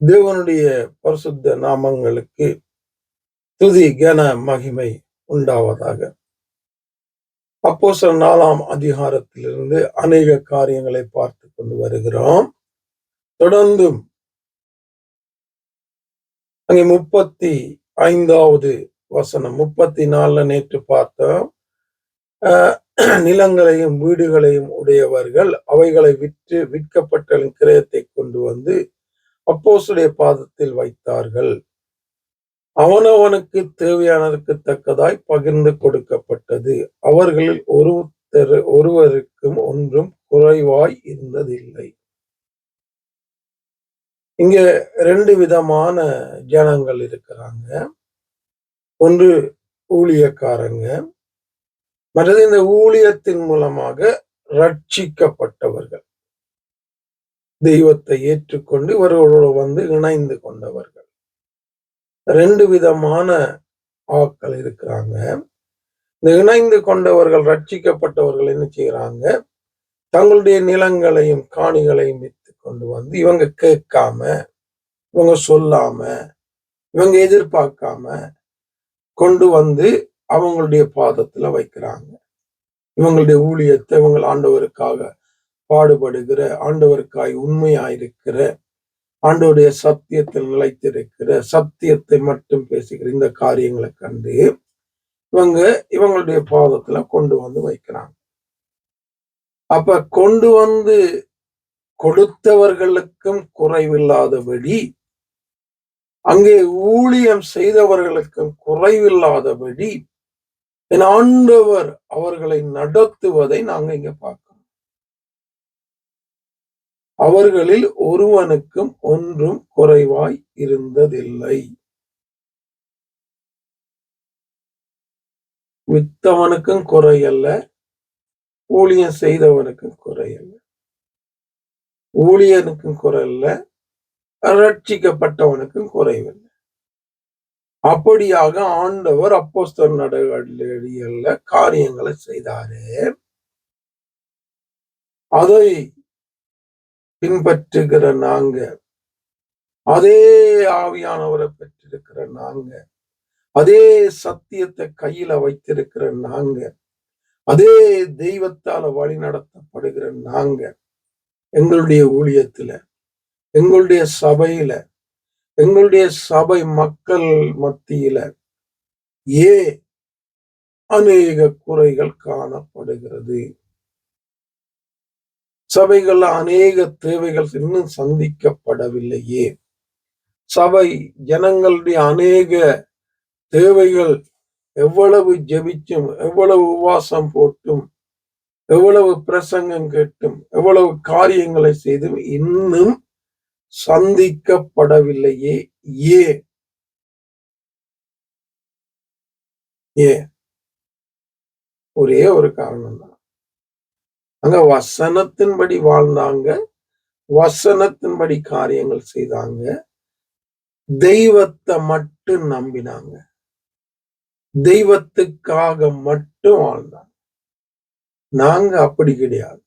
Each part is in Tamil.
தேவனுடைய பரிசுத்த நாமங்களுக்கு துதி கன மகிமை உண்டாவதாக. அப்போ நாலாம் அதிகாரத்திலிருந்து அநேக காரியங்களை பார்த்து கொண்டு வருகிறோம். தொடர்ந்தும் அங்கே முப்பத்தி ஐந்தாவது வசனம் முப்பத்தி நாலுல நேற்று பார்த்தோம். நிலங்களையும் வீடுகளையும் உடையவர்கள் அவைகளை விற்று விற்கப்பட்ட கிரயத்தை கொண்டு வந்து அப்போசுடைய பாதத்தில் வைத்தார்கள். அவனவனுக்கு தேவையானதற்கு தக்கதாய் பகிர்ந்து கொடுக்கப்பட்டது. அவர்களில் ஒருத்தர் ஒருவருக்கும் ஒன்றும் குறைவாய் இருந்ததில்லை. இங்க ரெண்டு விதமான ஜனங்கள் இருக்கிறாங்க. ஒன்று ஊழியக்காரங்க. மற்றது இந்த ஊழியத்தின் மூலமாக ரட்சிக்கப்பட்டவர்கள். தெய்வத்தை ஏற்றுக்கொண்டு இவர்களோடு வந்து இணைந்து கொண்டவர்கள். ரெண்டு விதமான ஆக்கள் இருக்கிறாங்க. இந்த இணைந்து கொண்டவர்கள் ரட்சிக்கப்பட்டவர்கள் என்ன செய்யறாங்க தங்களுடைய நிலங்களையும் காணிகளையும் வித்து கொண்டு வந்து இவங்க கேட்காம இவங்க சொல்லாம இவங்க எதிர்பார்க்காம கொண்டு வந்து அவங்களுடைய பாதத்துல வைக்கிறாங்க. இவங்களுடைய ஊழியத்தை இவங்க ஆண்டவருக்காக பாடுபடுகிற ஆண்டவருக்காய் உண்மையாயிருக்கிற ஆண்டவருடைய சத்தியத்தில் நிலைத்திருக்கிற சத்தியத்தை மட்டும் பேசுகிற இந்த காரியங்களை கண்டு இவங்க இவங்களுடைய பாதத்துல கொண்டு வந்து வைக்கிறாங்க. அப்ப கொண்டு வந்து கொடுத்தவர்களுக்கும் குறைவில்லாதபடி அங்கே ஊழியம் செய்தவர்களுக்கும் குறைவில்லாதபடி என் ஆண்டவர் அவர்களை நடத்துவதை நாங்க இங்க பார்க்கிறோம். அவர்களில் ஒருவனுக்கும் ஒன்றும் குறைவாய் இருந்ததில்லை. வித்தவனுக்கும் குறையல்ல ஊழியம் செய்தவனுக்கும் குறையல்ல. ஊழியனுக்கும் குறையல்ல ரட்சிக்கப்பட்டவனுக்கும் குறைவில்லை. அப்படியாக ஆண்டவர் அப்போஸ்தர் நடவடிக்கைகள்ல காரியங்களை செய்தாரு. அதை பின்பற்றுகிற நாங்க. அதே ஆவியானவரை பெற்றிருக்கிற நாங்க. அதே சத்தியத்தை கையில வைத்திருக்கிற நாங்க. அதே தெய்வத்தால வழி நடத்தப்படுகிற நாங்க. எங்களுடைய ஊழியத்துல எங்களுடைய சபையில எங்களுடைய சபை மக்கள் மத்தியில ஏ அநேக குறைகள் காணப்படுகிறது? சபைகள் அநேக தேவைகள் இன்னும் சந்திக்கப்படவில்லையே. சபை ஜனங்களுடைய அநேக தேவைகள் எவ்வளவு ஜெபிச்சும் எவ்வளவு உவாசம் போட்டும் எவ்வளவு பிரசங்கம் கேட்டும் எவ்வளவு காரியங்களை செய்தும் இன்னும் சந்திக்கப்படவில்லையே. ஏ. ஏ. ஒரே ஒரு காரணம் தான் அங்க வசனத்தின்படி வாழ்ந்தாங்க வசனத்தின்படி காரியங்கள் செய்தாங்க தெய்வத்தை மட்டும் நம்பினாங்க தெய்வத்துக்காக மட்டும் வாழ்ந்தாங்க. நாங்க அப்படி கிடையாது.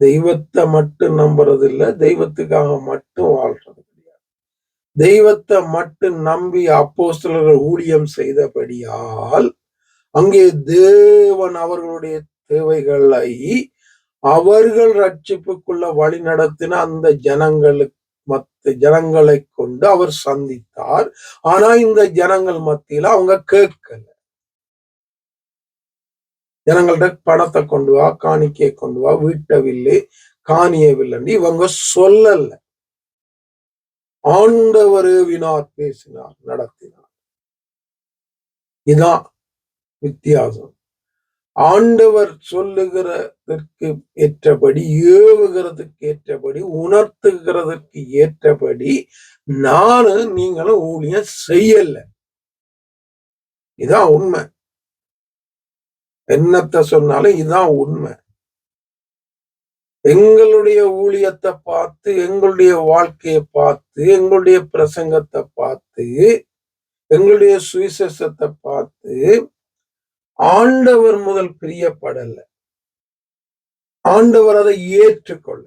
தெய்வத்தை மட்டும் நம்புறது இல்ல தெய்வத்துக்காக மட்டும் வாழ்றது கிடையாது. தெய்வத்தை மட்டும் நம்பி அப்போ சிலர் ஊழியம் செய்தபடியால் அங்கே தேவன் அவர்களுடைய தேவைகளை அவர்கள் ரட்சிப்புக்குள்ள வழி நடத்தின அந்த ஜனங்களுக்கு மத்த ஜனங்களை கொண்டு அவர் சந்தித்தார். ஆனா இந்த ஜனங்கள் மத்தியில அவங்க கேட்கல. ஜனங்கள்ட பணத்தை கொண்டு வா காணிக்கையை கொண்டு வா வீட்டவில்லை காணியவில்லைன்னு இவங்க சொல்லல. ஆண்டவர் வினார் பேசினார் நடத்தினார். இதான் வித்தியாசம். ஆண்டவர் சொல்லுகிறதற்கு ஏற்றபடி ஏவுகிறதுக்கு ஏற்றபடி உணர்த்துகிறதற்கு ஏற்றபடி நானும் நீங்களும் ஊழியம் செய்யல. இதான் உண்மை. என்னத்த சொன்னாலும் இதான் உண்மை. எங்களுடைய ஊழியத்தை பார்த்து எங்களுடைய வாழ்க்கையை பார்த்து எங்களுடைய பிரசங்கத்தை பார்த்து எங்களுடைய சுவிசேஷத்தை பார்த்து ஆண்டவர் முதல் பிரியப்படல. ஆண்டவர் அதை ஏற்றுக்கொள்ள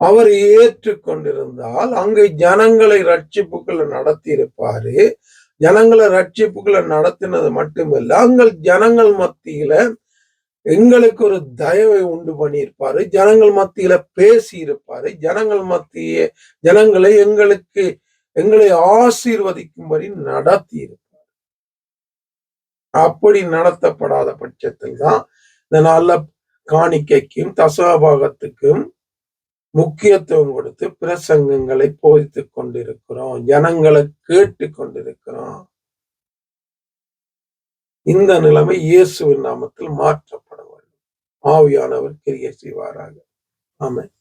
அவர் ஏற்றுக்கொண்டிருந்தால் அங்கே ஜனங்களை ரட்சிப்புகளை நடத்தி இருப்பாரு ஜனங்களை ரட்சிப்புகளை நடத்தினது மட்டுமில்ல அங்கள் ஜனங்கள் மத்தியில எங்களுக்கு ஒரு தயவை உண்டு பண்ணியிருப்பாரு. ஜனங்கள் மத்தியில பேசி இருப்பாரு ஜனங்கள் மத்திய ஜனங்களை எங்களுக்கு எங்களை ஆசீர்வதிக்கும்படி நடத்தி இருப்பார் அப்படி நடத்தப்படாத பட்சத்தில் தான் இந்த நல்ல காணிக்கைக்கும் தசோபாகத்துக்கும் முக்கியத்துவம் கொடுத்து பிரசங்கங்களை போதித்துக் கொண்டிருக்கிறோம் ஜனங்களை கேட்டு கொண்டிருக்கிறோம். இந்த நிலைமை இயேசுவின் நாமத்தில் மாற்றப்பட வேண்டும். ஆவியானவர் கிரியை செய்வாராக. ஆமாம்